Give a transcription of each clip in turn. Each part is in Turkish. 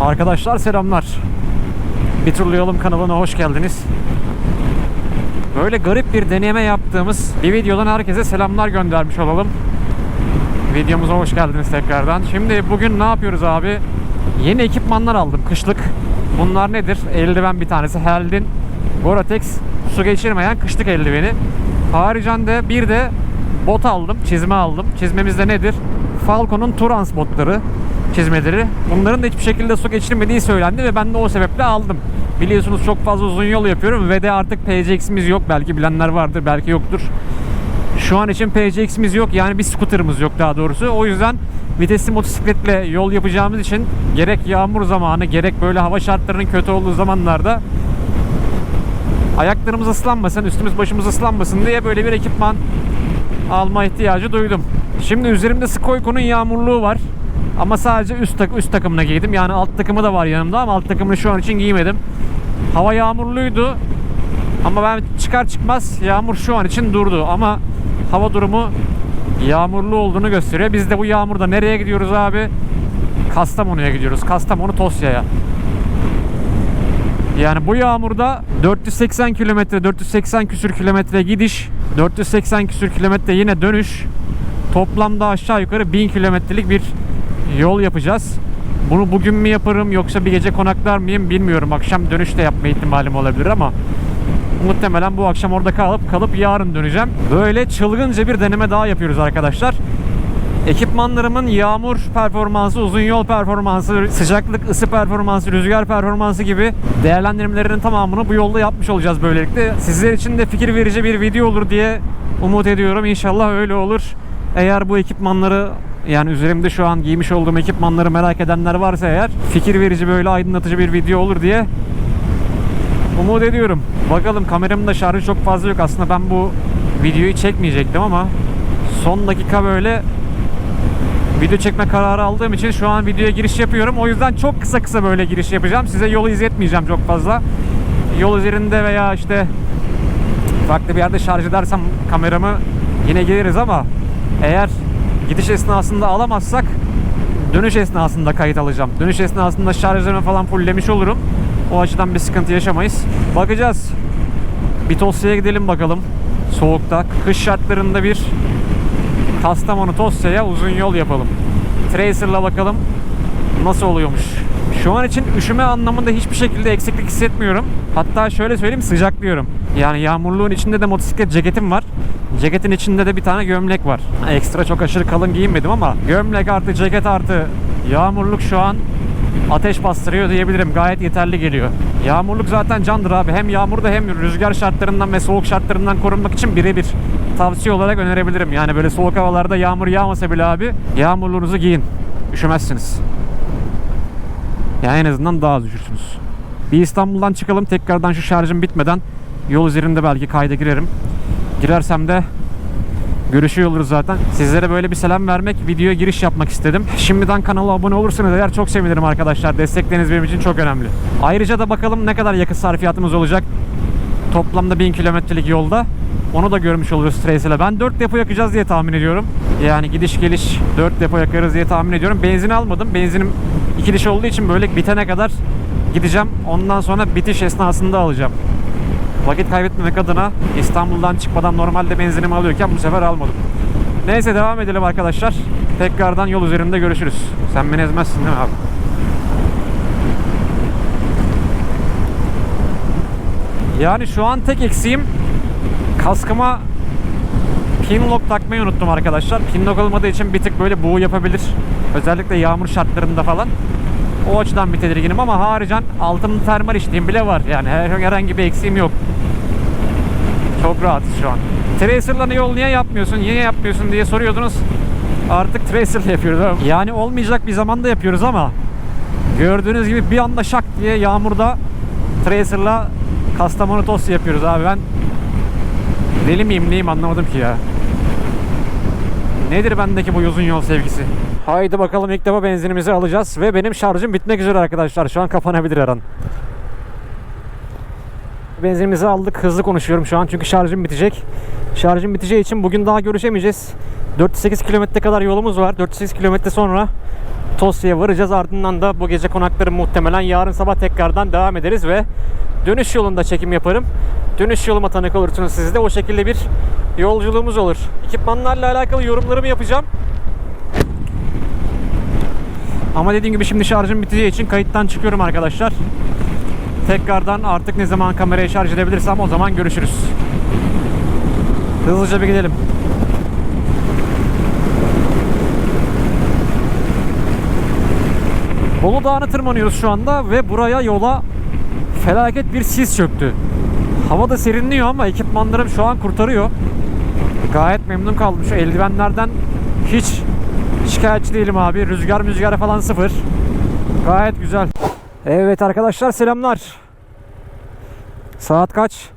Arkadaşlar selamlar. Bir turlayalım kanalına hoş geldiniz. Böyle garip bir deneme yaptığımız bir videodan herkese selamlar göndermiş olalım. Videomuza hoş geldiniz tekrardan. Şimdi bugün ne yapıyoruz abi? Yeni ekipmanlar aldım kışlık. Bunlar nedir? Eldiven bir tanesi. Held'in Gore-Tex su geçirmeyen kışlık eldiveni. Haricinde bir de bot aldım, çizme aldım. Çizmemiz de nedir? Falcon'un Turans botları çizmeleri. Bunların da hiçbir şekilde su geçirmediği söylendi ve ben de o sebeple aldım. Biliyorsunuz çok fazla uzun yol yapıyorum ve de artık PCX'imiz yok. Belki bilenler vardır, belki yoktur. Şu an için PCX'imiz yok. Yani bir scooter'ımız yok daha doğrusu. O yüzden vitesli motosikletle yol yapacağımız için gerek yağmur zamanı gerek böyle hava şartlarının kötü olduğu zamanlarda ayaklarımız ıslanmasın, üstümüz başımız ıslanmasın diye böyle bir ekipman alma ihtiyacı duydum. Şimdi üzerimde Skoyko'nun yağmurluğu var. Ama sadece üst, tak üst takımına giydim. Yani alt takımı da var yanımda ama alt takımını şu an için giymedim. Hava yağmurluydu. Ama ben çıkar çıkmaz yağmur şu an için durdu. Ama hava durumu yağmurlu olduğunu gösteriyor. Biz de bu yağmurda nereye gidiyoruz abi? Kastamonu'ya gidiyoruz. Kastamonu Tosya'ya. Yani bu yağmurda 480 kilometre, 480 küsür kilometre gidiş, 480 küsür kilometre yine dönüş. Toplamda aşağı yukarı 1000 kilometrelik bir yol yapacağız. Bunu bugün mü yaparım yoksa bir gece konaklar mıyım bilmiyorum. Akşam dönüşte yapma ihtimalim olabilir ama muhtemelen bu akşam orada kalıp kalıp yarın döneceğim. Böyle çılgınca bir deneme daha yapıyoruz arkadaşlar. Ekipmanlarımın yağmur performansı, uzun yol performansı, sıcaklık, ısı performansı, rüzgar performansı gibi değerlendirmelerinin tamamını bu yolda yapmış olacağız böylelikle. Sizler için de fikir verici bir video olur diye umut ediyorum. İnşallah öyle olur. Eğer bu ekipmanları yani üzerimde şu an giymiş olduğum ekipmanları merak edenler varsa eğer fikir verici böyle aydınlatıcı bir video olur diye umut ediyorum. Bakalım kameramın da şarjı çok fazla yok. Aslında ben bu videoyu çekmeyecektim ama son dakika böyle video çekme kararı aldığım için şu an videoya giriş yapıyorum. O yüzden çok kısa kısa böyle giriş yapacağım. Size yolu izletmeyeceğim çok fazla. Yol üzerinde veya işte farklı bir yerde şarj edersem kameramı yine geliriz ama eğer gidiş esnasında alamazsak dönüş esnasında kayıt alacağım. Dönüş esnasında şarjlarımı falan fulllemiş olurum. O açıdan bir sıkıntı yaşamayız. Bakacağız. Bir Tosya'ya gidelim bakalım. Soğukta. Kış şartlarında bir Kastamonu Tosya'ya uzun yol yapalım. Tracer'la bakalım nasıl oluyormuş. Şu an için üşüme anlamında hiçbir şekilde eksiklik hissetmiyorum. Hatta şöyle söyleyeyim sıcaklıyorum. Yani yağmurluğun içinde de motosiklet ceketim var. Ceketin içinde de bir tane gömlek var. Ekstra çok aşırı kalın giyinmedim ama gömlek artı ceket artı yağmurluk şu an ateş bastırıyor diyebilirim. Gayet yeterli geliyor. Yağmurluk zaten candır abi. Hem yağmurda hem rüzgar şartlarından ve soğuk şartlarından korunmak için birebir tavsiye olarak önerebilirim. Yani böyle soğuk havalarda yağmur yağmasa bile abi yağmurluğunuzu giyin. Üşümezsiniz. Yani en azından daha az üşürsünüz. Bir İstanbul'dan çıkalım. Tekrardan şu şarjım bitmeden yol üzerinde belki kayda girerim. Girersem de görüşüyor oluruz zaten. Sizlere böyle bir selam vermek, videoya giriş yapmak istedim. Şimdiden kanala abone olursanız eğer çok sevinirim arkadaşlar. Destekleriniz benim için çok önemli. Ayrıca da bakalım ne kadar yakıt sarfiyatımız olacak. Toplamda 1000 kilometrelik yolda. Onu da görmüş oluruz Trace ile. Ben 4 depo yakacağız diye tahmin ediyorum. Yani gidiş geliş 4 depo yakarız diye tahmin ediyorum. Benzin almadım. Benzinim iki diş olduğu için böyle bitene kadar gideceğim. Ondan sonra bitiş esnasında alacağım. Vakit kaybetmemek adına İstanbul'dan çıkmadan normalde benzinimi alıyorken bu sefer almadım. Neyse devam edelim arkadaşlar. Tekrardan yol üzerinde görüşürüz. Sen beni ezmezsin değil mi abi? Yani şu an tek eksiğim kaskıma pin lock takmayı unuttum arkadaşlar. Pin lock olmadığı için bir tık böyle buğu yapabilir. Özellikle yağmur şartlarında falan. O açıdan bir tedirginim ama haricen altımda termal içtiğim bile var. Yani her- herhangi bir eksiğim yok. Çok rahatız şu an. Tracer'la yol niye yapmıyorsun, niye yapmıyorsun diye soruyordunuz. Artık Tracer'la yapıyoruz. Yani olmayacak bir zamanda yapıyoruz ama gördüğünüz gibi bir anda şak diye yağmurda Tracer'la Kastamonu Tosya yapıyoruz abi ben deli miyim neyim anlamadım ki ya. Nedir bendeki bu uzun yol sevgisi? Haydi bakalım ilk defa benzinimizi alacağız ve benim şarjım bitmek üzere arkadaşlar. Şu an kapanabilir her an. Benzinimizi aldık. Hızlı konuşuyorum şu an çünkü şarjım bitecek. Şarjım biteceği için bugün daha görüşemeyeceğiz. 408 kilometre kadar yolumuz var. 408 kilometre sonra Tosya'ya varacağız. Ardından da bu gece konakları muhtemelen yarın sabah tekrardan devam ederiz ve dönüş yolunda çekim yaparım. Dönüş yoluma tanık olursunuz siz de. O şekilde bir yolculuğumuz olur. Ekipmanlarla alakalı yorumlarımı yapacağım. Ama dediğim gibi şimdi şarjım biteceği için kayıttan çıkıyorum arkadaşlar. Tekrardan artık ne zaman kamerayı şarj edebilirsem o zaman görüşürüz. Hızlıca bir gidelim. Bolu Dağı'na tırmanıyoruz şu anda ve buraya yola felaket bir sis çöktü. Hava da serinliyor ama ekipmanlarım şu an kurtarıyor. Gayet memnun kaldım. Şu eldivenlerden hiç şikayetçi değilim abi. Rüzgar müzgar falan sıfır. Gayet güzel. Evet arkadaşlar selamlar. Saat kaç?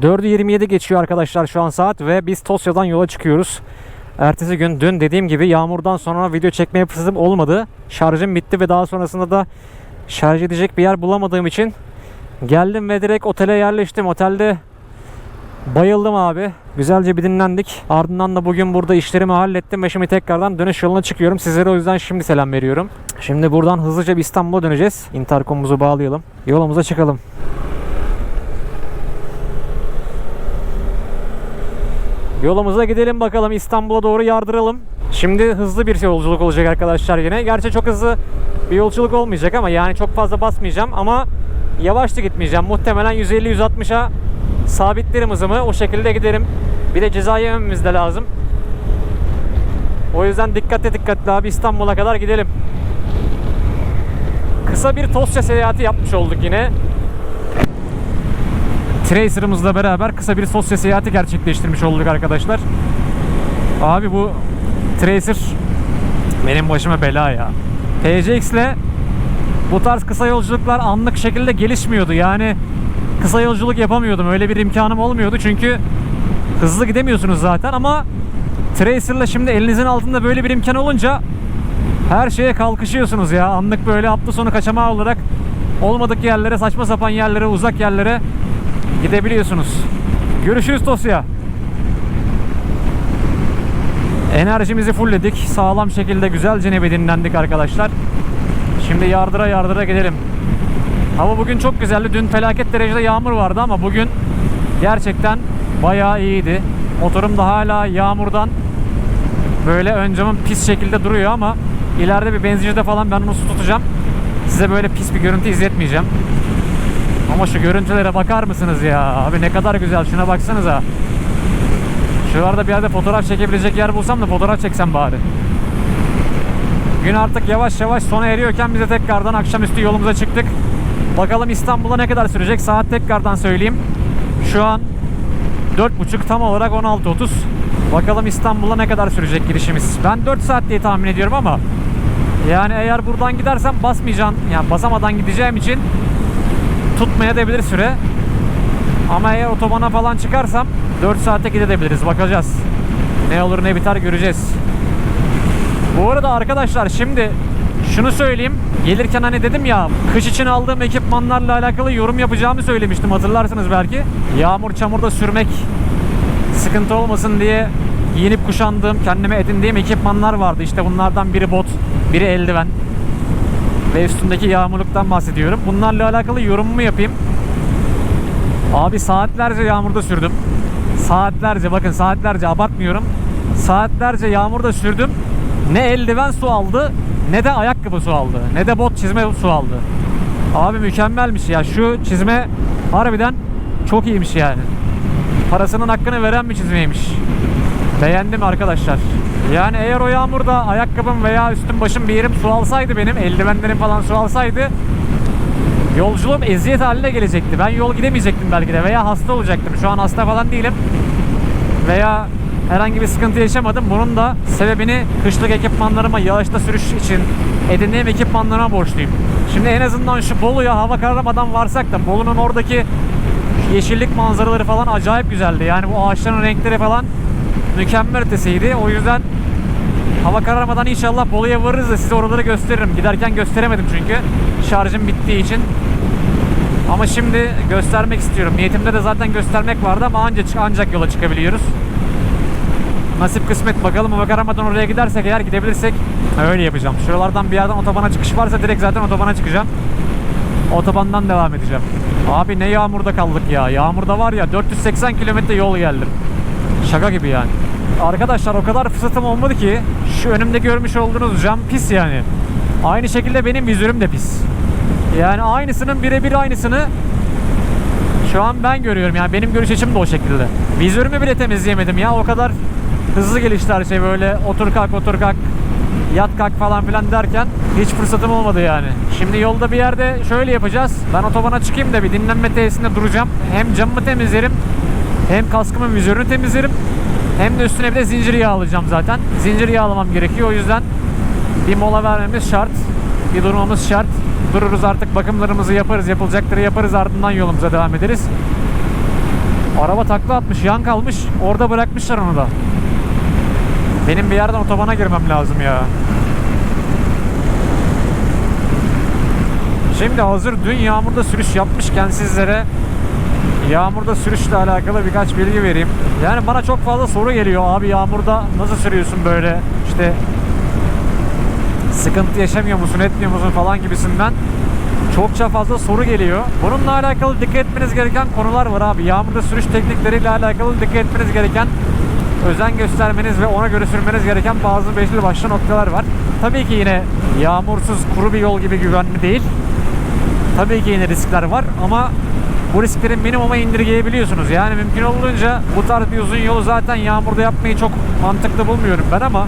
4'ü 27 geçiyor arkadaşlar şu an saat ve biz Tosya'dan yola çıkıyoruz. Ertesi gün dün dediğim gibi yağmurdan sonra video çekmeye fırsatım olmadı. Şarjım bitti ve daha sonrasında da şarj edecek bir yer bulamadığım için geldim ve direkt otele yerleştim. Otelde bayıldım abi. Güzelce bir dinlendik. Ardından da bugün burada işlerimi hallettim ve şimdi tekrardan dönüş yoluna çıkıyorum. Sizlere o yüzden şimdi selam veriyorum. Şimdi buradan hızlıca bir İstanbul'a döneceğiz. Intercom'umuzu bağlayalım. Yolumuza çıkalım. Yolumuza gidelim bakalım İstanbul'a doğru yardıralım. Şimdi hızlı bir yolculuk olacak arkadaşlar yine. Gerçi çok hızlı bir yolculuk olmayacak ama yani çok fazla basmayacağım ama yavaş gitmeyeceğim. Muhtemelen 150-160'a sabitlerim hızımı. O şekilde giderim. Bir de ceza yemememiz de lazım. O yüzden dikkatli dikkatli abi İstanbul'a kadar gidelim. Kısa bir Tosya seyahati yapmış olduk yine. Tracer'ımızla beraber kısa bir Tosya seyahati gerçekleştirmiş olduk arkadaşlar. Abi bu Tracer benim başıma bela ya. TCX ile bu tarz kısa yolculuklar anlık şekilde gelişmiyordu. Yani kısa yolculuk yapamıyordum. Öyle bir imkanım olmuyordu çünkü hızlı gidemiyorsunuz zaten ama Tracer'la şimdi elinizin altında böyle bir imkan olunca her şeye kalkışıyorsunuz ya. Anlık böyle hafta sonu kaçamağı olarak olmadık yerlere, saçma sapan yerlere, uzak yerlere gidebiliyorsunuz. Görüşürüz Tosya. Enerjimizi fullledik. Sağlam şekilde güzelce bir dinlendik arkadaşlar. Şimdi yardıra yardıra gidelim. Hava bugün çok güzeldi. Dün felaket derecede yağmur vardı ama bugün gerçekten bayağı iyiydi. Motorum da hala yağmurdan böyle ön camım pis şekilde duruyor ama ileride bir benzincide falan ben onu su tutacağım. Size böyle pis bir görüntü izletmeyeceğim. Ama şu görüntülere bakar mısınız ya? Abi ne kadar güzel. Şuna baksanıza. Şuralarda bir yerde fotoğraf çekebilecek yer bulsam da fotoğraf çeksem bari. Gün artık yavaş yavaş sona eriyorken biz de tekrardan akşamüstü yolumuza çıktık. Bakalım İstanbul'a ne kadar sürecek? Saat tekrardan söyleyeyim. Şu an 4.30 tam olarak 16.30. Bakalım İstanbul'a ne kadar sürecek girişimiz. Ben 4 saat diye tahmin ediyorum ama yani eğer buradan gidersem basmayacağım. Yani basamadan gideceğim için tutmaya da bilir süre. Ama eğer otobana falan çıkarsam 4 saate gidebiliriz. Bakacağız. Ne olur ne biter göreceğiz. Bu arada arkadaşlar şimdi şunu söyleyeyim. Gelirken hani dedim ya kış için aldığım ekipmanlarla alakalı yorum yapacağımı söylemiştim hatırlarsınız belki. Yağmur çamurda sürmek sıkıntı olmasın diye giyinip kuşandığım, kendime edindiğim ekipmanlar vardı. İşte bunlardan biri bot, biri eldiven ve üstündeki yağmurluktan bahsediyorum. Bunlarla alakalı yorumumu yapayım. Abi saatlerce yağmurda sürdüm. Saatlerce bakın saatlerce abartmıyorum. Saatlerce yağmurda sürdüm. Ne eldiven su aldı ne de ayakkabı su aldı. Ne de bot çizme su aldı. Abi mükemmelmiş ya. Şu çizme harbiden çok iyiymiş yani. Parasının hakkını veren bir çizmeymiş. Beğendim arkadaşlar. Yani eğer o yağmurda ayakkabım veya üstüm başım bir yerim su alsaydı benim, eldivenlerim falan su alsaydı yolculuğum eziyet haline gelecekti. Ben yol gidemeyecektim belki de veya hasta olacaktım. Şu an hasta falan değilim. Veya herhangi bir sıkıntı yaşamadım. Bunun da sebebini kışlık ekipmanlarıma, yağışta sürüş için edindiğim ekipmanlarıma borçluyum. Şimdi en azından şu Bolu'ya hava kararamadan varsak da Bolu'nun oradaki yeşillik manzaraları falan acayip güzeldi. Yani bu ağaçların renkleri falan mükemmel ötesiydi. O yüzden hava kararmadan inşallah Bolu'ya varırız da size oraları gösteririm. Giderken gösteremedim çünkü şarjım bittiği için. Ama şimdi göstermek istiyorum. Niyetimde de zaten göstermek vardı ama ancak, ancak yola çıkabiliyoruz. Nasip kısmet bakalım kararmadan oraya gidersek eğer gidebilirsek Öyle yapacağım. Şuralardan bir yerden otobana çıkış varsa direkt zaten otobana çıkacağım. Otobandan devam edeceğim. Abi ne yağmurda kaldık ya. Yağmurda var ya 480 kilometre yol geldim. Şaka gibi yani. Arkadaşlar o kadar fırsatım olmadı ki şu önümde görmüş olduğunuz cam pis yani. Aynı şekilde benim vizörüm de pis. Yani aynısının birebir aynısını şu an ben görüyorum yani benim görüş açım da o şekilde. Vizörümü bile temizleyemedim ya o kadar hızlı gelişti her şey böyle otur kalk otur kalk yat kalk falan filan derken hiç fırsatım olmadı yani. Şimdi yolda bir yerde şöyle yapacağız. Ben otobana çıkayım da bir dinlenme tesisinde duracağım. Hem camımı temizlerim hem kaskımın vizörünü temizlerim. Hem de üstüne bir de zincir yağlayacağım zaten. Zincir yağlamam gerekiyor o yüzden bir mola vermemiz şart. Bir durmamız şart. Dururuz artık bakımlarımızı yaparız. Yapılacakları yaparız ardından yolumuza devam ederiz. Araba takla atmış, yan kalmış. Orada bırakmışlar onu da. Benim bir yerden otobana girmem lazım ya. Şimdi hazır dün yağmurda sürüş yapmışken sizlere yağmurda sürüşle alakalı birkaç bilgi vereyim. Yani bana çok fazla soru geliyor. Abi yağmurda nasıl sürüyorsun böyle? İşte sıkıntı yaşamıyor musun, etmiyor musun falan gibisinden çokça fazla soru geliyor. Bununla alakalı dikkat etmeniz gereken konular var abi. Yağmurda sürüş teknikleriyle alakalı dikkat etmeniz gereken özen göstermeniz ve ona göre sürmeniz gereken bazı belirli başlı noktalar var. Tabii ki yine yağmursuz kuru bir yol gibi güvenli değil. Tabii ki yine riskler var ama bu riskleri minimuma indirgeyebiliyorsunuz. Yani mümkün olduğunca bu tarz bir uzun yolu zaten yağmurda yapmayı çok mantıklı bulmuyorum ben ama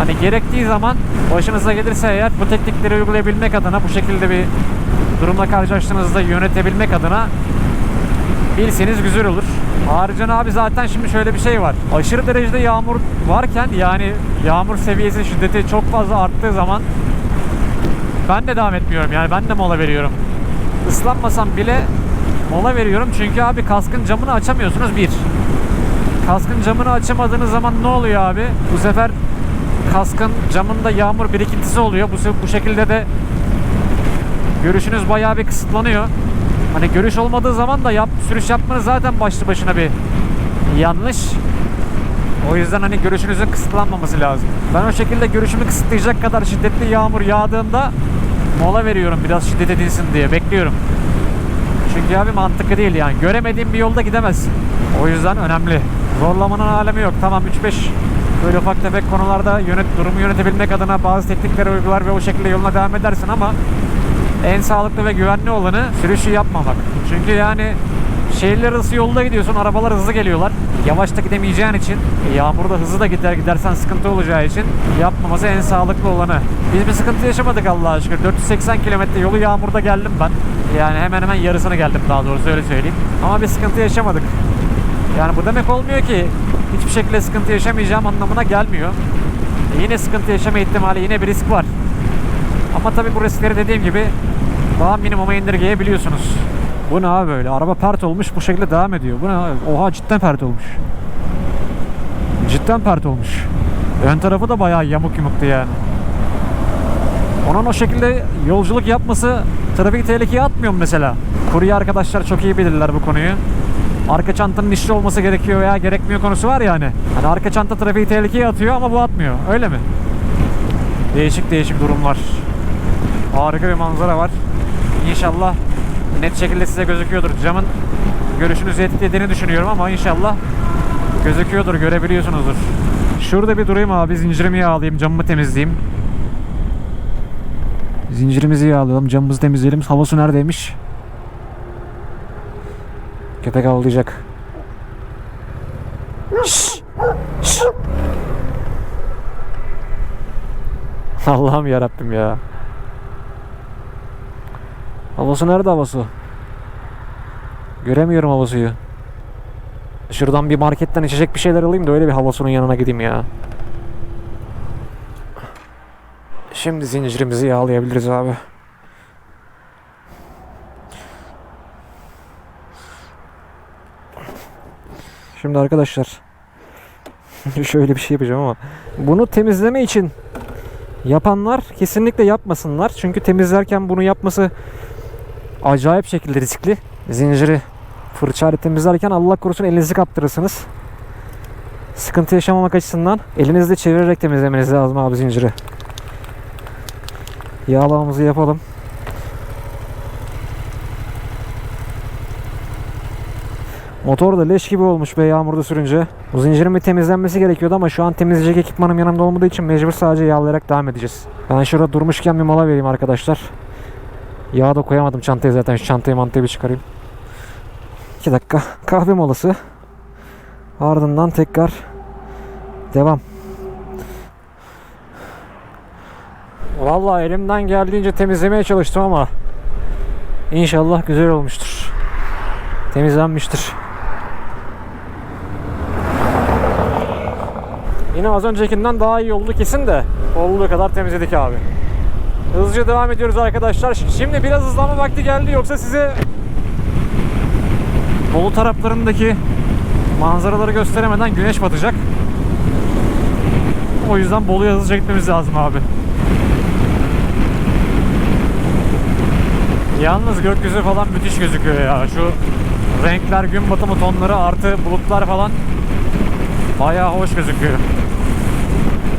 Hani gerektiği zaman başınıza gelirse eğer bu teknikleri uygulayabilmek adına bu şekilde bir durumla karşılaştığınızda yönetebilmek adına bilseniz güzel olur. Harcan abi zaten şimdi şöyle bir şey var. Aşırı derecede yağmur varken yani yağmur seviyesi şiddeti çok fazla arttığı zaman ben de devam etmiyorum yani ben de mola veriyorum. Islanmasam bile mola veriyorum çünkü abi kaskın camını açamıyorsunuz bir. Kaskın camını açamadığınız zaman ne oluyor abi? Bu sefer kaskın camında yağmur birikintisi oluyor. Bu, bu şekilde de görüşünüz bayağı bir kısıtlanıyor. Hani görüş olmadığı zaman da yap, sürüş yapmanız zaten başlı başına bir yanlış. O yüzden hani görüşünüzün kısıtlanmaması lazım. Ben o şekilde görüşümü kısıtlayacak kadar şiddetli yağmur yağdığında mola veriyorum biraz şiddet edilsin diye bekliyorum. Çünkü abi mantıklı değil yani. Göremediğin bir yolda gidemezsin. O yüzden önemli. Zorlamanın alemi yok. Tamam 3-5 böyle ufak tefek konularda yönet, durumu yönetebilmek adına bazı teknikleri uygular ve o şekilde yoluna devam edersin ama en sağlıklı ve güvenli olanı sürüşü yapmamak. Çünkü yani şehirler arası yolda gidiyorsun, arabalar hızlı geliyorlar. Yavaş da gidemeyeceğin için, e, yağmurda hızlı da gider gidersen sıkıntı olacağı için yapmaması en sağlıklı olanı. Biz bir sıkıntı yaşamadık Allah'a şükür. 480 kilometre yolu yağmurda geldim ben. Yani hemen hemen yarısını geldim daha doğrusu öyle söyleyeyim. Ama bir sıkıntı yaşamadık. Yani bu demek olmuyor ki hiçbir şekilde sıkıntı yaşamayacağım anlamına gelmiyor. E yine sıkıntı yaşama ihtimali, yine bir risk var. Ama tabii bu riskleri dediğim gibi daha minimuma indirgeyebiliyorsunuz. Bu ne abi böyle? Araba pert olmuş bu şekilde devam ediyor. Bu ne abi? Oha cidden pert olmuş. Cidden pert olmuş. Ön tarafı da bayağı yamuk yumuktu yani. Onun o şekilde yolculuk yapması trafik tehlikeye atmıyor mu mesela? Kurye arkadaşlar çok iyi bilirler bu konuyu. Arka çantanın işli olması gerekiyor veya gerekmiyor konusu var yani. Hani arka çanta trafiği tehlikeye atıyor ama bu atmıyor. Öyle mi? Değişik değişik durumlar. Harika bir manzara var. İnşallah net şekilde size gözüküyordur. Camın görüşünüzü etkilediğini düşünüyorum ama inşallah gözüküyordur, görebiliyorsunuzdur. Şurada bir durayım abi. Zincirimi yağlayayım, camımı temizleyeyim. Zincirimizi yağlayalım, camımızı temizleyelim. Havası neredeymiş? Köpek avlayacak. Allah'ım yarabbim ya. Havası nerede havası? Göremiyorum havasıyı. Şuradan bir marketten içecek bir şeyler alayım da öyle bir havasının yanına gideyim ya. Şimdi zincirimizi yağlayabiliriz abi. Şimdi arkadaşlar şöyle bir şey yapacağım ama bunu temizleme için yapanlar kesinlikle yapmasınlar. Çünkü temizlerken bunu yapması acayip şekilde riskli. Zinciri fırçayla temizlerken Allah korusun elinizi kaptırırsınız. sıkıntı yaşamamak açısından elinizle çevirerek temizlemeniz lazım abi zinciri. Yağlamamızı yapalım. Motor da leş gibi olmuş be yağmurda sürünce. Bu zincirin bir temizlenmesi gerekiyordu ama şu an temizleyecek ekipmanım yanımda olmadığı için mecbur sadece yağlayarak devam edeceğiz. Ben şurada durmuşken bir mola vereyim arkadaşlar. Yağ da koyamadım çantaya zaten. Şu çantayı mantayı bir çıkarayım. 2 dakika kahve molası. Ardından tekrar devam. Vallahi elimden geldiğince temizlemeye çalıştım ama inşallah güzel olmuştur. Temizlenmiştir. Yine az öncekinden daha iyi oldu kesin de olduğu kadar temizledik abi. Hızlıca devam ediyoruz arkadaşlar. Şimdi biraz hızlanma vakti geldi yoksa size Bolu taraflarındaki manzaraları gösteremeden güneş batacak. O yüzden Bolu'ya hızlıca gitmemiz lazım abi. Yalnız gökyüzü falan müthiş gözüküyor ya. Şu renkler, gün batımı tonları artı bulutlar falan bayağı hoş gözüküyor.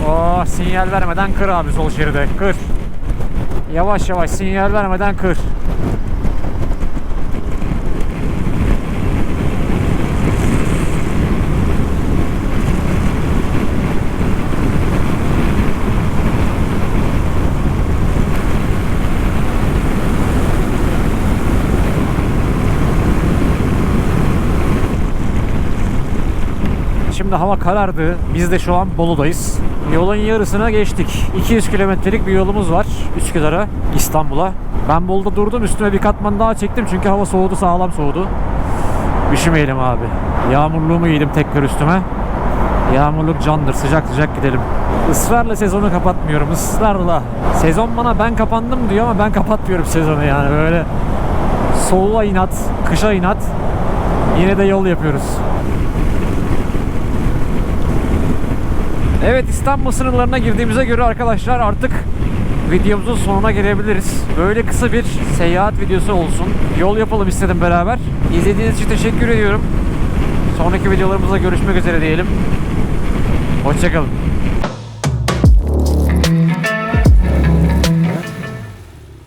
Oh, sinyal vermeden kır abi sol şeride. Kır. Yavaş yavaş sinyal vermeden kır. Şimdi hava karardı. Biz de şu an Bolu'dayız. Yolun yarısına geçtik. 200 kilometrelik bir yolumuz var Üsküdar'a, İstanbul'a. Ben Bolu'da durdum. Üstüme bir katman daha çektim çünkü hava soğudu, sağlam soğudu. Üşümeyelim abi. Yağmurluğumu giydim tekrar üstüme. Yağmurluk candır. Sıcak sıcak gidelim. Israrla sezonu kapatmıyorum. ısrarla. Sezon bana ben kapandım diyor ama ben kapatmıyorum sezonu yani. Böyle soğuğa inat, kışa inat. Yine de yol yapıyoruz. Evet İstanbul sınırlarına girdiğimize göre arkadaşlar artık videomuzun sonuna gelebiliriz. Böyle kısa bir seyahat videosu olsun. Yol yapalım istedim beraber. İzlediğiniz için teşekkür ediyorum. Sonraki videolarımızda görüşmek üzere diyelim. Hoşçakalın.